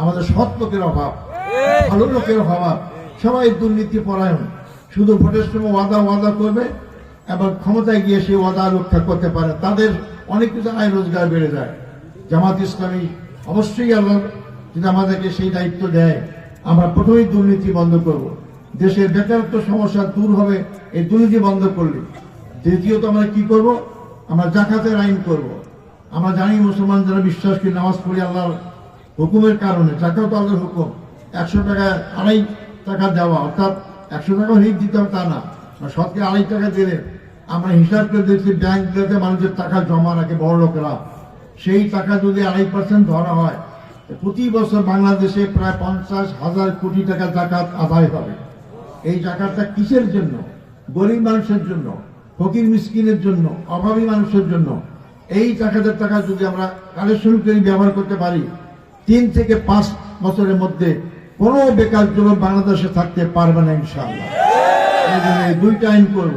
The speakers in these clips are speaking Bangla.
আমাদের সৎ লোকের অভাব, ভালো লোকের অভাব, সবাই দুর্নীতি পরায়ণ। শুধু ভোটের সময় ওয়াদা ওয়াদা করবে, এবার ক্ষমতায় গিয়ে সেই ওয়াদা রক্ষা করতে পারে। তাদের অনেক কিছু আয় রোজগার বেড়ে যায়। জামাত ইসলামী অবশ্যই আল্লাহ যদি আমাদেরকে সেই দায়িত্ব দেয়, আমরা প্রথমেই দুর্নীতি বন্ধ করব। দেশের বেকারত্ব সমস্যা দূর হবে, এই দুর্নীতি বন্ধ করলে। দ্বিতীয়ত আমরা কি করব? আমরা জাকাতের আইন করব। আমরা জানি মুসলমান যারা বিশ্বাস করি নামাজ পড়ি আল্লাহর হুকুমের কারণে জাকাত আল্লাহর হুকুম। একশো টাকা, আড়াই টাকা দেওয়া, অর্থাৎ একশো টাকা ঋণ দিতে হবে তা না। সৎকে আড়াই টাকা দিলে আমরা হিসাব করে দেখছি ব্যাংকগুলোতে মানুষের টাকা জমা রাখে বড় লোকেরা। সেই টাকা যদি আড়াই পার্সেন্ট ধরা হয়, প্রতি বছর বাংলাদেশে প্রায় পঞ্চাশ হাজার কোটি টাকা জাকাত আদায় হবে। এই জাকাতটা কিসের জন্য? গরিব মানুষের জন্য, ফকির মিসকিনের জন্য, অভাবী মানুষের জন্য। এই টাকাদের টাকা যদি আমরা কালেকশন করে ব্যবহার করতে পারি তিন থেকে পাঁচ বছরের মধ্যে কোনো বেকার যুবক বাংলাদেশে থাকতে পারবে না এই দুইটা আইন করব।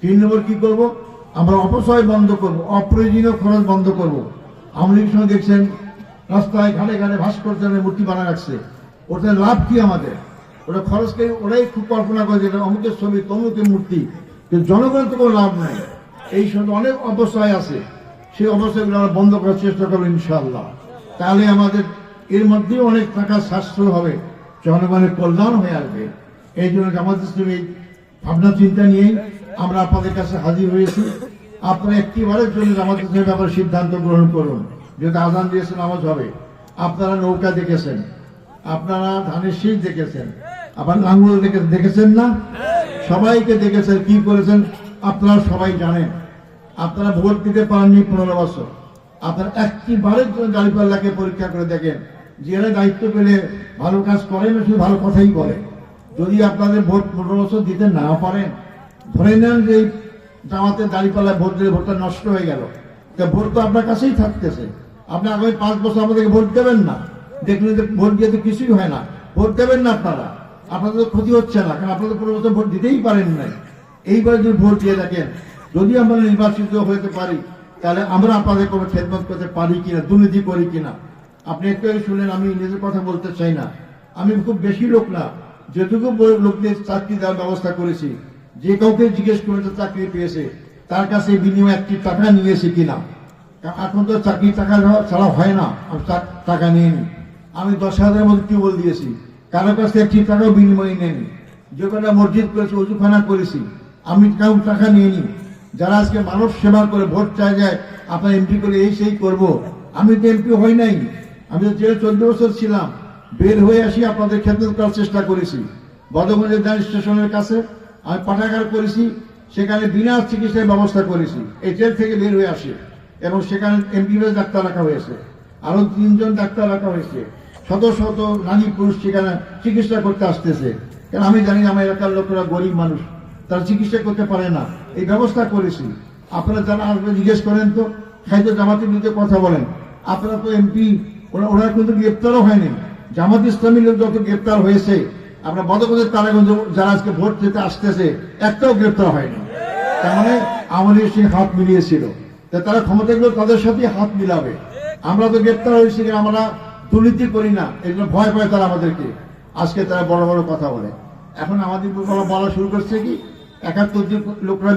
তিন নম্বর কি করব? আমরা অপচয় বন্ধ করব, অপ্রয়োজনীয় খরচ বন্ধ করব। লীগের সঙ্গে দেখছেন, রাস্তায় ঘাটে ঘাটে ভাস্কর্যের মূর্তি বানা রাখছে। ওটা লাভ কি আমাদের? ওটা খরচকে ওরাই খুব কল্পনা করে যেটা অমুকের ছবি, তমুকের মূর্তি। জনগণের তো কোনো লাভ নাই। এই সঙ্গে অনেক অবস্থায় আছে। সেই অবস্থাগুলো আমরা বন্ধ করার চেষ্টা করব ইনশাআল্লাহ। তাহলে আমাদের এর মধ্যেও অনেক টাকা সাশ্রয় হবে, জনগণের কল্যাণ হয়ে আসবে। এই জন্য জামাত ইসলামী ভাবনা, চিন্তা নিয়েই আমরা আপনাদের কাছে হাজির হয়েছি। আপনারা একটিবারের জন্য জামাত ইসলামের ব্যাপারে সিদ্ধান্ত গ্রহণ করুন, যেহেতু আজান দিয়েছেন নামাজ হবে। আপনারা নৌকা দেখেছেন, আপনারা ধানের শীষ দেখেছেন, আবার লাঙ্গুল দেখে দেখেছেন না? সবাইকে দেখেছেন, কি করেছেন? আপনারা সবাই জানেন। আপনারা ভোট দিতে পারেননি পনেরো বছর। আপনারা একটি বারের জন্য দাঁড়িপাল্লাকে পরীক্ষা করে দেখেন। যারা দায়িত্ব পেলে ভালো কাজ করেন না, শুধু ভালো কথাই বলে। যদি আপনাদের ভোট পনেরো বছর দিতে না পারেন, ধরে নেন যে জামাতে দাঁড়িপাল্লায় ভোট দিলে ভোটটা নষ্ট হয়ে গেল। তা ভোট তো আপনার কাছেই থাকতেছে। আপনি আগামী পাঁচ বছর আমাদেরকে ভোট দেবেন না। দেখলেন যে ভোট দিয়ে তো কিছুই হয় না। ভোট দেবেন না আপনারা। আপনাদের ক্ষতি হচ্ছে না, কারণ আপনাদের পনেরো বছর ভোট দিতেই পারেন নাই। এইবার যদি ভোট দিয়ে থাকেন যদি আমরা নির্বাচিত হতে পারি তাহলে আমরা আপনাদের কোনো খেদমত করতে পারি কিনা, দুর্নীতি করি কিনা? আপনি একটু আগে শুনলেন আমি নিজের কথা বলতে চাই না। আমি খুব বেশি লোক না, যেটুকু লোকদের চাকরি দেওয়ার ব্যবস্থা করেছি। যে কাউকে জিজ্ঞেস করে তো চাকরি পেয়েছে, তার কাছে বিনিময়ে একটি টাকা নিয়েছে কিনা। এখন তো চাকরি টাকা ছাড়া হয় না আমি টাকা নিয়ে নি আমি দশ হাজারের মধ্যে টিউবওয়েল দিয়েছি। কারও কাছে একটি টাকাও বিনিময় নেয়নি যে কটা মসজিদ করেছি, অজুখানা করেছি। আমি কাউ টাকা নিয়ে নি যারা আজকে মানব সেবা করে ভোট চাই যায় আপনার এমপি করে এই সেই করব, আমি তো এমপি হই নাই। আমি তো জেলে চোদ্দ বছর ছিলাম। বের হয়ে আসি আপনাদের খেদমত করার চেষ্টা করেছি। বদমঞ্জের দান স্টেশনের কাছে আমি পাঠাগার করেছি, সেখানে বিনা চিকিৎসার ব্যবস্থা করেছি। এই জেল থেকে বের হয়ে আসি এবং সেখানে এমবিবিএস ডাক্তার রাখা হয়েছে। আরও তিনজন ডাক্তার রাখা হয়েছে। শত শত নারী পুরুষ সেখানে চিকিৎসা করতে আসতেছে। কারণ আমি জানি আমার এলাকার লোকেরা গরিব মানুষ। তারা চিকিৎসা করতে পারে না। এই ব্যবস্থা করেছি। আপনারা যারা আসবে জিজ্ঞেস করেন তো খাইতে জামাতের বিরুদ্ধে কথা বলেন। আপনারা তো এমপি, ওরা ওরা কিন্তু গ্রেপ্তারও হয়নি। জামাত ইসলামী লোক যত গ্রেপ্তার হয়েছে, আমরা বদগঞ্জের তারাগঞ্জ যারা আজকে ভোট দিতে আসতেছে, একটাও গ্রেপ্তার হয়নি। তার মানে আমাদের সে হাত মিলিয়েছিল। তারা ক্ষমতা তাদের সাথে হাত মিলাবে। আমরা তো গ্রেপ্তার হয়েছি আমরা দুর্নীতি করি না। এগুলো ভয় পায় তারা আমাদেরকে। আজকে তারা বড় বড় কথা বলে। এখন আমাদের বলা শুরু করছে কি? একাত্তর যে লোকরা